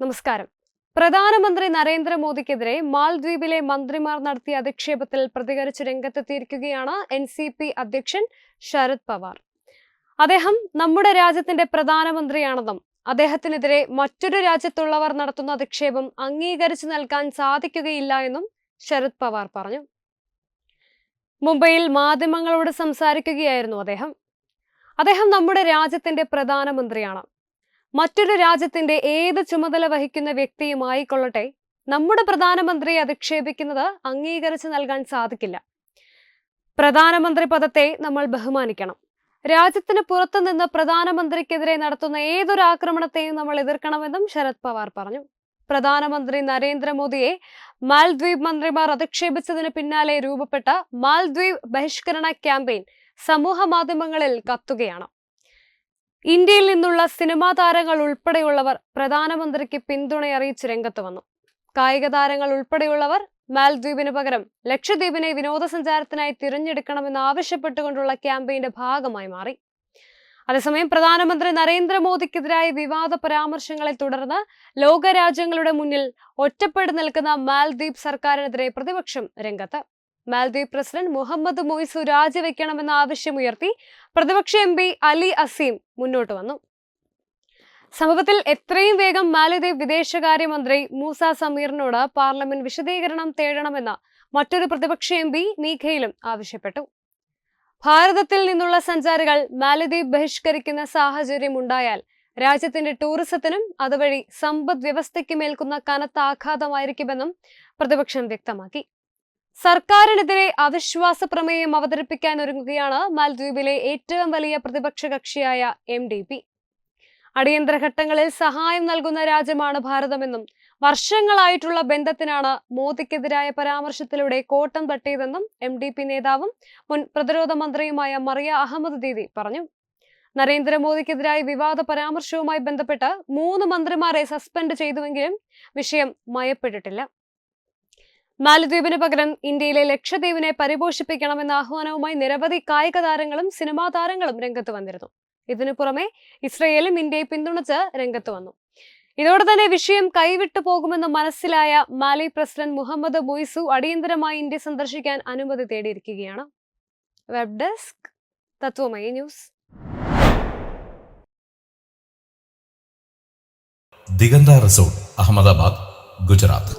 നമസ്കാരം. പ്രധാനമന്ത്രി നരേന്ദ്രമോദിക്കെതിരെ മാൽദ്വീപിലെ മന്ത്രിമാർ നടത്തിയ അധിക്ഷേപത്തിൽ പ്രതികരിച്ച് രംഗത്തെത്തിയിരിക്കുകയാണ് എൻ സി പി അധ്യക്ഷൻ ശരത് പവാർ. അദ്ദേഹം നമ്മുടെ രാജ്യത്തിന്റെ പ്രധാനമന്ത്രിയാണെന്നും അദ്ദേഹത്തിനെതിരെ മറ്റൊരു രാജ്യത്തുള്ളവർ നടത്തുന്ന അധിക്ഷേപം അംഗീകരിച്ചു നൽകാൻ സാധിക്കുകയില്ല എന്നും ശരത് പവാർ പറഞ്ഞു. മുംബൈയിൽ മാധ്യമങ്ങളോട് സംസാരിക്കുകയായിരുന്നു അദ്ദേഹം. അദ്ദേഹം നമ്മുടെ രാജ്യത്തിന്റെ പ്രധാനമന്ത്രിയാണ്. മറ്റൊരു രാജ്യത്തിന്റെ ഏത് ചുമതല വഹിക്കുന്ന വ്യക്തിയും ആയിക്കൊള്ളട്ടെ നമ്മുടെ പ്രധാനമന്ത്രിയെ അധിക്ഷേപിക്കുന്നത് അംഗീകരിച്ചു നൽകാൻ സാധിക്കില്ല. പ്രധാനമന്ത്രി പദത്തെ നമ്മൾ ബഹുമാനിക്കണം. രാജ്യത്തിന് പുറത്തു നിന്ന് പ്രധാനമന്ത്രിക്കെതിരെ നടത്തുന്ന ഏതൊരു ആക്രമണത്തെയും നമ്മൾ എതിർക്കണമെന്നും ശരത് പവാർ പറഞ്ഞു. പ്രധാനമന്ത്രി നരേന്ദ്രമോദിയെ മാൽദ്വീപ് മന്ത്രിമാർ അധിക്ഷേപിച്ചതിന് പിന്നാലെ രൂപപ്പെട്ട മാൽദ്വീപ് ബഹിഷ്കരണ ക്യാമ്പയിൻ സമൂഹ മാധ്യമങ്ങളിൽ കത്തുകയാണ്. ഇന്ത്യയിൽ നിന്നുള്ള സിനിമാ താരങ്ങൾ ഉൾപ്പെടെയുള്ളവർ പ്രധാനമന്ത്രിക്ക് പിന്തുണ അറിയിച്ച് രംഗത്ത് വന്നു. കായിക താരങ്ങൾ ഉൾപ്പെടെയുള്ളവർ മാൽദ്വീപിന് പകരം ലക്ഷദ്വീപിനെ വിനോദസഞ്ചാരത്തിനായി തിരഞ്ഞെടുക്കണമെന്ന് ആവശ്യപ്പെട്ടുകൊണ്ടുള്ള ക്യാമ്പയിന്റെ ഭാഗമായി മാറി. അതേസമയം പ്രധാനമന്ത്രി നരേന്ദ്രമോദിക്കെതിരായ വിവാദ പരാമർശങ്ങളെ തുടർന്ന് ലോകരാജ്യങ്ങളുടെ മുന്നിൽ ഒറ്റപ്പെട്ടു നിൽക്കുന്ന മാൽദ്വീപ് സർക്കാരിനെതിരെ പ്രതിപക്ഷം രംഗത്ത് മാൽദ്വീപ് പ്രസിഡന്റ് മുഹമ്മദ് മൊയ്സു രാജിവെക്കണമെന്ന ആവശ്യമുയർത്തി പ്രതിപക്ഷ എം അലി അസീം മുന്നോട്ട് വന്നു. സംഭവത്തിൽ എത്രയും വേഗം മാലദ്വീപ് വിദേശകാര്യമന്ത്രി മൂസ സമീറിനോട് പാർലമെന്റ് വിശദീകരണം തേടണമെന്ന മറ്റൊരു പ്രതിപക്ഷ എം പി മീഖയിലും ആവശ്യപ്പെട്ടു. ഭാരതത്തിൽ നിന്നുള്ള സഞ്ചാരികൾ മാലദ്വീപ് ബഹിഷ്കരിക്കുന്ന സാഹചര്യം ഉണ്ടായാൽ രാജ്യത്തിന്റെ ടൂറിസത്തിനും അതുവഴി സമ്പദ് കനത്ത ആഘാതമായിരിക്കുമെന്നും പ്രതിപക്ഷം വ്യക്തമാക്കി. സർക്കാരിനെതിരെ അവിശ്വാസ പ്രമേയം അവതരിപ്പിക്കാൻ ഒരുങ്ങുകയാണ് മാൽദ്വീപിലെ ഏറ്റവും വലിയ പ്രതിപക്ഷ കക്ഷിയായ എം ഡി പി. അടിയന്തര ഘട്ടങ്ങളിൽ സഹായം നൽകുന്ന രാജ്യമാണ് ഭാരതമെന്നും വർഷങ്ങളായിട്ടുള്ള ബന്ധത്തിനാണ് മോദിക്കെതിരായ പരാമർശത്തിലൂടെ കോട്ടം തട്ടിയതെന്നും എം ഡി പി നേതാവും മുൻ പ്രതിരോധ മന്ത്രിയുമായ മറിയ അഹമ്മദ് ദീദി പറഞ്ഞു. നരേന്ദ്രമോദിക്കെതിരായ വിവാദ പരാമർശവുമായി ബന്ധപ്പെട്ട് മൂന്ന് മന്ത്രിമാരെ സസ്പെൻഡ് ചെയ്തുവെങ്കിലും വിഷയം മയപ്പെട്ടിട്ടില്ല. മാലദ്വീപിന് പകരം ഇന്ത്യയിലെ ലക്ഷദ്വീപിനെ പരിപോഷിപ്പിക്കണമെന്ന ആഹ്വാനവുമായി നിരവധി കായിക താരങ്ങളും സിനിമാ താരങ്ങളും രംഗത്ത് വന്നിരുന്നു. ഇതിനു പുറമെ ഇസ്രയേലും ഇന്ത്യയെ പിന്തുണച്ച് രംഗത്ത് വന്നു. ഇതോടെ തന്നെ വിഷയം കൈവിട്ടു പോകുമെന്ന് മനസ്സിലായ മാലി പ്രസിഡന്റ് മുഹമ്മദ് മൊയ്സു അടിയന്തരമായി ഇന്ത്യ സന്ദർശിക്കാൻ അനുമതി തേടിയിരിക്കുകയാണ്. Web desk Tatwamayi news. Diganta resort Ahmedabad Gujarat.